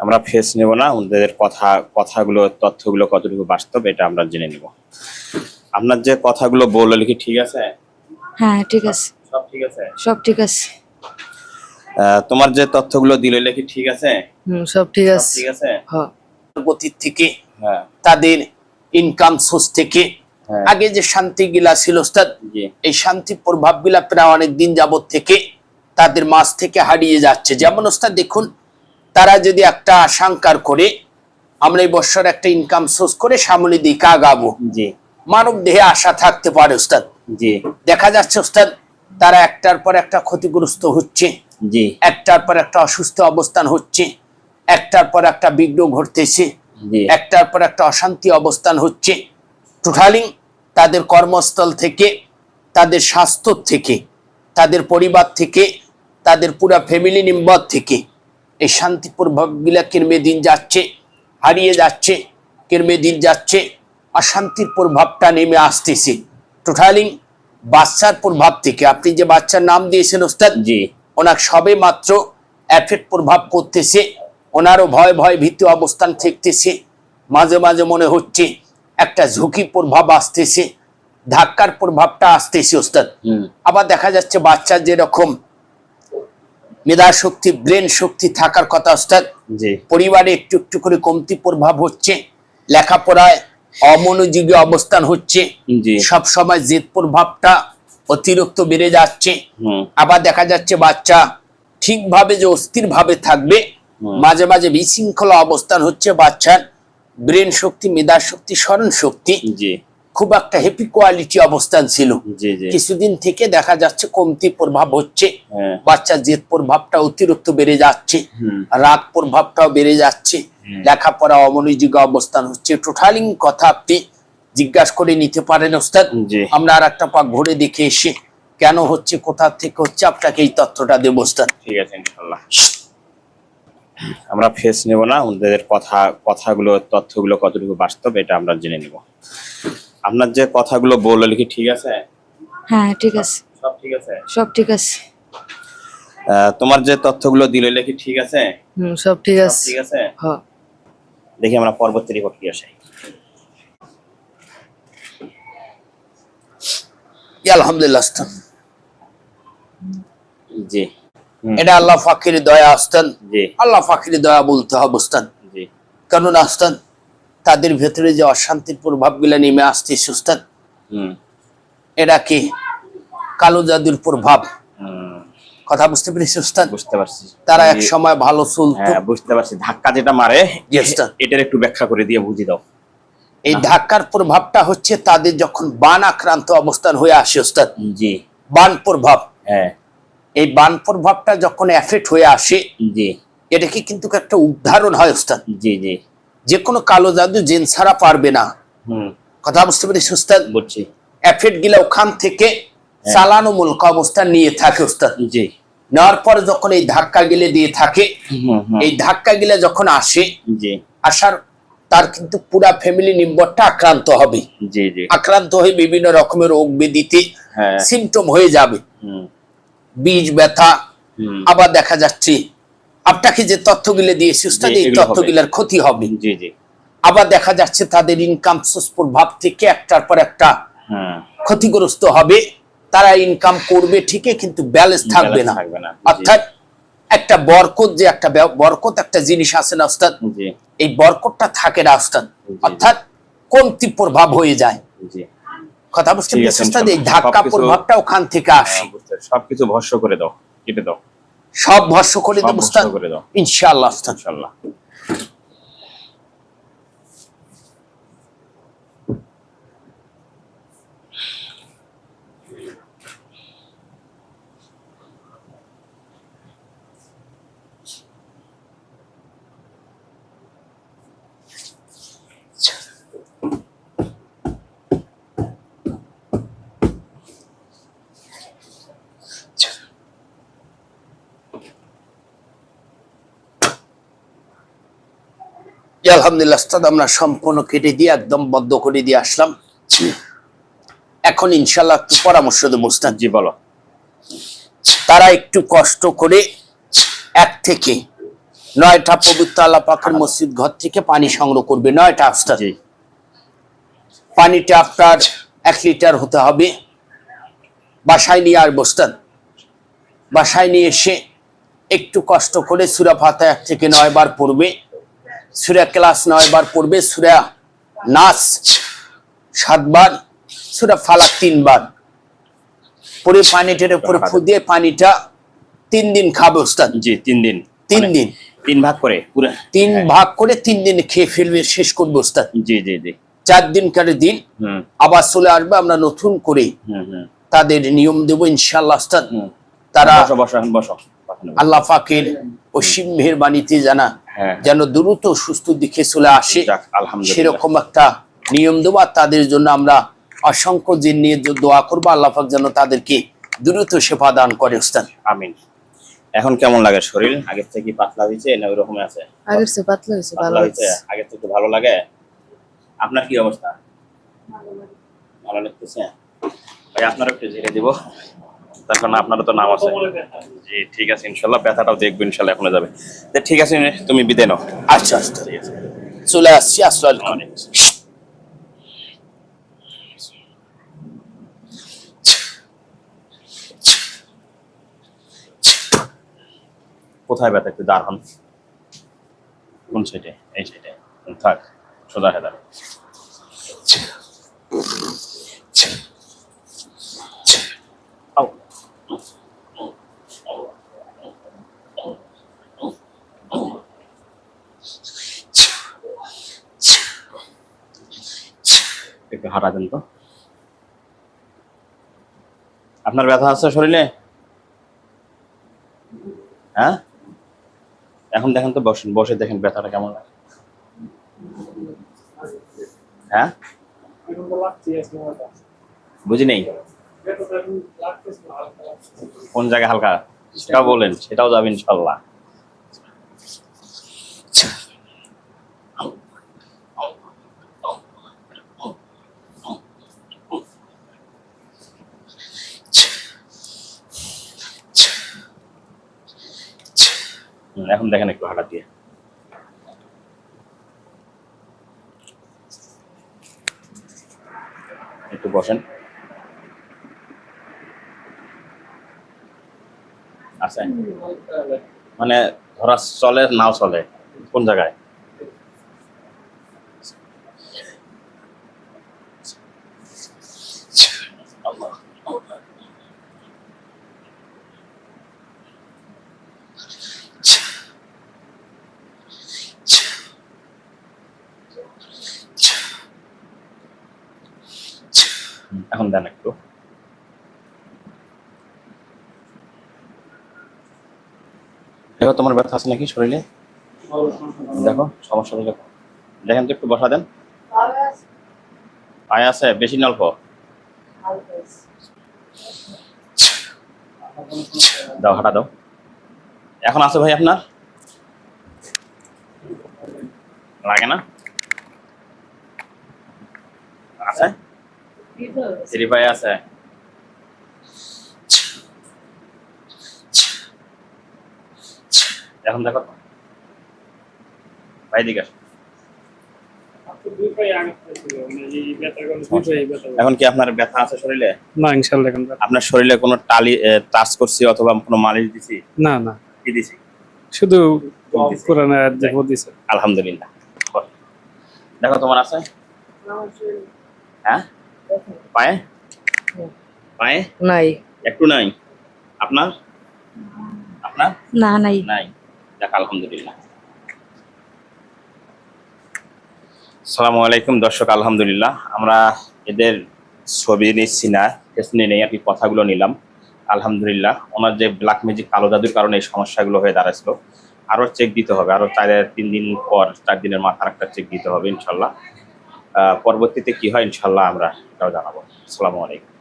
আমরা ফেস নেব না ওদের কথা কথাগুলো তথ্যগুলো কতটুকু বাস্তব এটা আমরা জেনে নিব। আপনার যে কথাগুলো বলল কি ঠিক আছে? হ্যাঁ ঠিক আছে। সব ঠিক আছে? সব ঠিক আছে। আহ, তোমার যে তথ্যগুলো দিল কি ঠিক আছে? হুম সব ঠিক আছে। ঠিক আছে? হ্যাঁ। গতির থেকে হ্যাঁ। তাদের ইনকাম সোর্স থেকে হ্যাঁ। আগে যে শান্তি গিলা ছিল ওস্তাদ জি। এই শান্তি প্রভাবগুলা প্রায় অনেক দিন যাবত থেকে তাদের মাছ থেকে হারিয়ে যাচ্ছে। যেমন ওস্তাদ দেখুন তারা যদি একটা আশঙ্কার করে আমরা এই বছর একটা ইনকাম সোর্স করে সামনে দিকে আগাবো। জি। মানব দেহে আশা থাকতে পারে ওস্তাদ জি। দেখা যাচ্ছে ওস্তাদ তারা একটার পর একটা ক্ষতিগ্রস্ত হচ্ছে। জি। একটার পর একটা অসুস্থ অবস্থান হচ্ছে। একটার পর একটা বিঘ্ন ঘটতেছে। একটার পর একটা অশান্তি অবস্থান হচ্ছে। টোটালিং তাদের কর্মস্থল থেকে তাদের স্বাস্থ্য থেকে তাদের পরিবার থেকে তাদের পুরা ফ্যামিলি মেম্বার থেকে এই শান্তি প্রভাবগুলা কিরমে দিন যাচ্ছে হারিয়ে যাচ্ছে কিরমে দিন যাচ্ছে। অশান্তির প্রভাবটা নেমে আসতেছে। টোটালি বাচ্চার প্রভাব থেকে আপনি যে বাচ্চার নাম দিয়েছেন ওস্তাদ জি। ওনার সবে মাত্র এফেক্ট প্রভাব করতেছে ওনারও ভয় ভয় ভীতি অবস্থান থাকতেছে মাঝে মাঝে মনে হচ্ছে একটা ঝুঁকি প্রভাব আসতেছে ধাক্কার প্রভাবটা আসতেছে ওস্তাদ। আবার দেখা যাচ্ছে বাচ্চার যেরকম মেধা শক্তি ব্রেন শক্তি থাকার কথা জি। পরিবারে একটু একটু করে কমতি প্রভাব হচ্ছে লেখাপড়ায় অমনোযোগী অবস্থান হচ্ছে সব সময় জেদ প্রভাবটা অতিরিক্ত বেড়ে যাচ্ছে। আবার দেখা যাচ্ছে বাচ্চা ঠিকভাবে যে অস্থির ভাবে থাকবে মাঝে মাঝে বিশৃঙ্খলা অবস্থান হচ্ছে বাচ্চার ব্রেন শক্তি মেধা শক্তি স্মরণ শক্তি। খুব একটা হ্যাপি কোয়ালিটি অবস্থান ছিল। কিছুদিন থেকে দেখা যাচ্ছে কমতি প্রভাব হচ্ছে। হ্যাঁ। বাচ্চার জেদ প্রভাবটা অতিরিক্ত বেড়ে যাচ্ছে। রাগ প্রভাবটাও বেড়ে যাচ্ছে। লেখাপড়া অমনোযোগী অবস্থান হচ্ছে। টোটালিং কথা আপনি জিজ্ঞাসা করে নিতে পারেন ওস্তাদ। আমরা আর একটা পাক ঘুরে দেখে এসে কেন হচ্ছে কোথা থেকে হচ্ছে আপনাকে এই তথ্যটা দেবো ওস্তাদ। ঠিক আছে ইনশাল্লাহ আমরা ফেস নেব না। ওদের কথা কথাগুলো তথ্যগুলো কতটুকু বাস্তব এটা আমরা জেনে নিব। আপনার যে কথাগুলো বলল কি ঠিক আছে? হ্যাঁ ঠিক আছে। সব ঠিক আছে? সব ঠিক আছে। তোমার যে তথ্যগুলো দিল কি ঠিক আছে? হুম সব ঠিক আছে। ঠিক আছে? হ্যাঁ দেখি আমরা পরবর্তী রিপোর্ট কি আসে। আলহামদুলিল্লাহ ওস্তাদ। জি। এটা আল্লাহ ফাকির দয়া আসতেন। জি। আল্লাহ ফাকির দয়া বলতে হবে ওস্তাদ জি। কারণ আসতেন তাদের ভেতরে যে অশান্তির প্রভাবগুলো নেমে আসছে হুম। এটা কি কালো জাদুর প্রভাব? কথা বুঝতে পেরেছি উস্তাদ বুঝতে পারছি। তারা এক সময় ভালো চলতো হ্যাঁ বুঝতে পারছি। ধাক্কা যেটা মারে এটার একটু ব্যাখ্যা করে দিয়ে বুঝি দাও। এই ধাক্কার প্রভাবটা হচ্ছে তাদের যখন বান আক্রান্ত অবস্থান হয়ে আসে উস্তাদ জি। বান প্রভাব। হ্যাঁ। এই বান প্রভাবটা যখন এফেক্ট হয়ে আসে জি। এটাকে কিন্তু একটা উদাহরণ হয় উস্তাদ জি জি। যে কোনো কালো জাদু জেন ছাড়া পারবে না। কথা বুঝতে পেরেছি উস্তাদ? বুঝছি। এফেক্ট গিলা ওখান থেকে চালানো মূলক অবস্থা নিয়ে থাকে উস্তাদ। জি। নেওয়ার পরে যখন এই ধাক্কা গিলে দিয়ে থাকে এই ধাক্কা গিলা যখন আসে আসার তার কিন্তু পুরা ফ্যামিলি নিম্বরটা আক্রান্ত হবে। আক্রান্ত হয়ে বিভিন্ন রকমের রোগ ব্যাধিতে হ্যাঁ। সিমটম হয়ে যাবে। হুম। বীজ ব্যথা আবার দেখা যাচ্ছে আপনাকে যে তথ্যগুলো দিয়েছি উস্তাদ এই। তথ্যগুলোর ক্ষতি হবে। জি জি। আবার দেখা যাচ্ছে তাদের ইনকাম সোর্স প্রভাব থেকে একটার পর একটা হ্যাঁ। ক্ষতিগ্রস্ত হবে। তারা ইনকাম করবে ঠিকই কিন্তু ব্যালেন্স থাকবে না। অর্থাৎ একটা বরকত যে একটা বরকত একটা জিনিস আছে না উস্তাদ এই বরকতটা থাকে না উস্তাদ। অর্থাৎ কমতি প্রভাব হয়ে যায়। কথা বুঝতে? এই ধাক্কা প্রভাবটা ওখান থেকে আসে। হ্যাঁ। সবকিছু ভস্য করে দাও কেটে দাও। সব ভস্য করে দেবো দাও ইনশাআল্লাহ। আলহামদুলিল্লাহ উস্তাদ আমরা সম্পূর্ণ কেটে দিয়ে একদম বদ্ধ করে দিয়ে আসলাম। এখন ইনশাল্লাহ একটু পরামর্শ দেবো উস্তাদ জি বলো। তারা একটু কষ্ট করে এক থেকে নয়টা পবিত্র আল্লাহ পাকের মসজিদ ঘর থেকে পানি সংগ্রহ করবে নয়টা আস্তাদ জি। পানিটা আপনার এক লিটার হতে হবে। বাসায় নিয়ে আর বসতেন বাসায় নিয়ে এসে একটু কষ্ট করে সুরা ফাতা এক থেকে নয় বার পড়বে। সুরা ক্লাস নয় বার পড়বে সুরা নাচ সাতবার সুরা ফালাক তিনবার। পরে পানিটার উপরে ফু দিয়ে পানিটা তিন দিন খাবে ওস্তাদ। জি তিন দিন। তিন মানে দিন। তিন ভাগ করে পুরো। তিন ভাগ করে তিন দিন খেয়ে ফেলবে শেষ করবে ওস্তাদ। জি জি জি। চার দিন কারে দিন আবার চলে আসবে আমরা নতুন করে হুম হুম। তাদের নিয়ম দেব ইনশাল্লাহ ওস্তাদ। তারা বসো বসো। আল্লাহ পাকের অসীম মেহরবানিতে জানা। হ্যাঁ। যেন দ্রুত সুস্থ দিকে চলে আসে। সেরকম একটা নিয়ম দেবো আর তাদের জন্য আমরা অসংখ্য জিন নিয়ে দোয়া করব। আল্লাহ পাক যেন তাদেরকে দ্রুত সেবা দান করে ওস্তাদ আমিন। এখন কেমন লাগে শরীর? আগের থেকে পাতলা হয়েছে না ওই রকমই আছে? আগের চেয়ে পাতলা হয়েছে ভালো পাতলা হয়েছে আগের থেকে ভালো লাগে? আপনার কি অবস্থা? ভালো লাগতেছে? ভাই আপনার একটু ঝেড়ে দিব। তার কারণ আপনারও তো নাম আছে। জি ঠিক আছে ইনশাল্লাহ ব্যথাটাও দেখব ইনশাল্লাহ এখনও যাবে। ঠিক আছে তুমি বিদে নাও। আচ্ছা আচ্ছা। চলে আসছি আসসালাম কোথায় ব্যথা? একটু দাঁড় হন কোন সাইডে এই সাইডে থাক সোজা হেদার হাঁটা দেন তো আপনার ব্যথা আছে শরীরে? হ্যাঁ? এখন দেখেন তো, বসেন, বসে দেখেন ব্যথাটা কেমন লাগে। হ্যাঁ? বুঝি নেই? কোন জায়গায় হালকা? সেটাও বলেন, সেটাও যাবে ইনশাল্লাহ হুম, এখন দেখেন একটু হাঁটা দিয়ে। একটু বসেন। আছে মানে ধরা চলে নাও চলে কোন জায়গায় হুম, এখন দেন একটু দেখো তোমার ব্যথা আছে নাকি শরীরে? দেখো, সমস্যা দেখো। দেখেন তো একটু বসা দেন। আয় আছে, বেশি না অল্প দাও, হাঁটা দাও। এখন আছে ভাই আপনার? লাগে না? আছে? আছে। এখন দেখো তো। ভাই দিকে আসো। এখন কি আপনার ব্যথা আছে শরীরে? না ইনশাল্লাহ এখন আপনার শরীরে কোনো টালি টাচ করছি অথবা কোনো মালিশ দিছি? না না। কি দিছি? শুধু কোরআন আয়াত দিছে। আলহামদুলিল্লাহ। দেখো তোমার আছে? হ্যাঁ? পায়ে? পায়ে? নাই। একটু নাই। আপনার? আপনার? না নাই। নাই। দেখ আলহামদুলিল্লাহ। সালামু আলাইকুম, দর্শক, আলহামদুলিল্লাহ। আমরা এদের ছবি নিচ্ছি না নেই আর কি কথাগুলো নিলাম। আলহামদুলিল্লাহ, ওনার যে ব্ল্যাক ম্যাজিক কালো জাদুর কারণে এই সমস্যাগুলো হয়ে দাঁড়াচ্ছিল আরও চেক দিতে হবে আরও চার, তিন দিন পর, চার দিনের মাথার একটা চেক দিতে হবে, ইনশাল্লাহ। পরবর্তীতে কি হয়, ইনশাল্লাহ আমরা এটাও জানাব। আসসালামু আলাইকুম।